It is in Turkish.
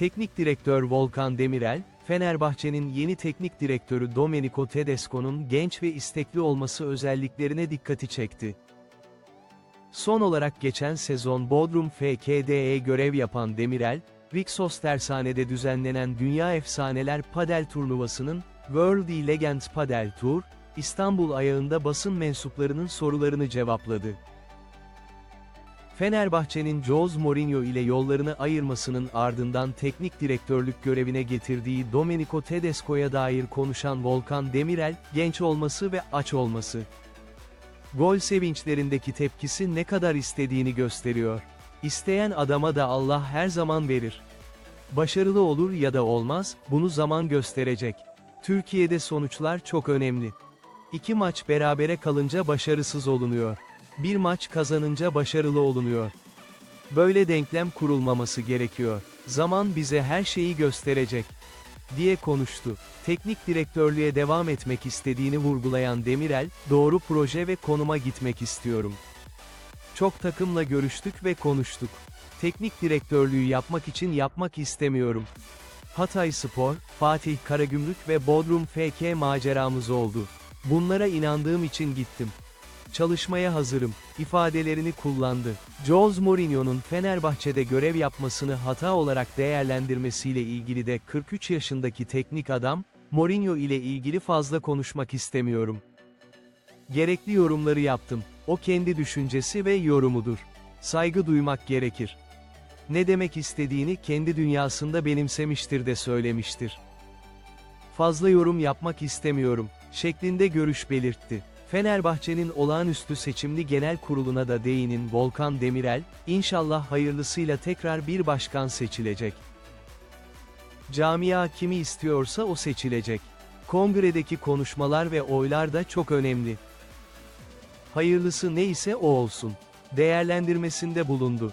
Teknik direktör Volkan Demirel, Fenerbahçe'nin yeni teknik direktörü Domenico Tedesco'nun genç ve istekli olması özelliklerine dikkati çekti. Son olarak geçen sezon Bodrum FK'de görev yapan Demirel, Rixos Tersane'de düzenlenen Dünya Efsaneler Padel Turnuvası'nın World Legends Padel Tour, İstanbul ayağında basın mensuplarının sorularını cevapladı. Fenerbahçe'nin Jose Mourinho ile yollarını ayırmasının ardından teknik direktörlük görevine getirdiği Domenico Tedesco'ya dair konuşan Volkan Demirel, genç olması ve aç olması. Gol sevinçlerindeki tepkisi ne kadar istediğini gösteriyor. İsteyen adama da Allah her zaman verir. Başarılı olur ya da olmaz, bunu zaman gösterecek. Türkiye'de sonuçlar çok önemli. İki maç berabere kalınca başarısız olunuyor. Bir maç kazanınca başarılı olunuyor. Böyle denklem kurulmaması gerekiyor. Zaman bize her şeyi gösterecek. diye konuştu. Teknik direktörlüğe devam etmek istediğini vurgulayan Demirel, doğru proje ve konuma gitmek istiyorum. Çok takımla görüştük ve konuştuk. Teknik direktörlüğü yapmak için yapmak istemiyorum. Hatay Spor, Fatih Karagümrük ve Bodrum FK maceramız oldu. Bunlara inandığım için gittim. Çalışmaya hazırım, ifadelerini kullandı. Jose Mourinho'nun Fenerbahçe'de görev yapmasını hata olarak değerlendirmesiyle ilgili de 43 yaşındaki teknik adam, Mourinho ile ilgili fazla konuşmak istemiyorum. Gerekli yorumları yaptım. O kendi düşüncesi ve yorumudur. Saygı duymak gerekir. Ne demek istediğini kendi dünyasında benimsemiştir de söylemiştir. Fazla yorum yapmak istemiyorum, şeklinde görüş belirtti. Fenerbahçe'nin olağanüstü seçimli genel kuruluna da değinin Volkan Demirel, inşallah hayırlısıyla tekrar bir başkan seçilecek. Camia kimi istiyorsa o seçilecek. Kongredeki konuşmalar ve oylar da çok önemli. Hayırlısı neyse o olsun. Değerlendirmesinde bulundu.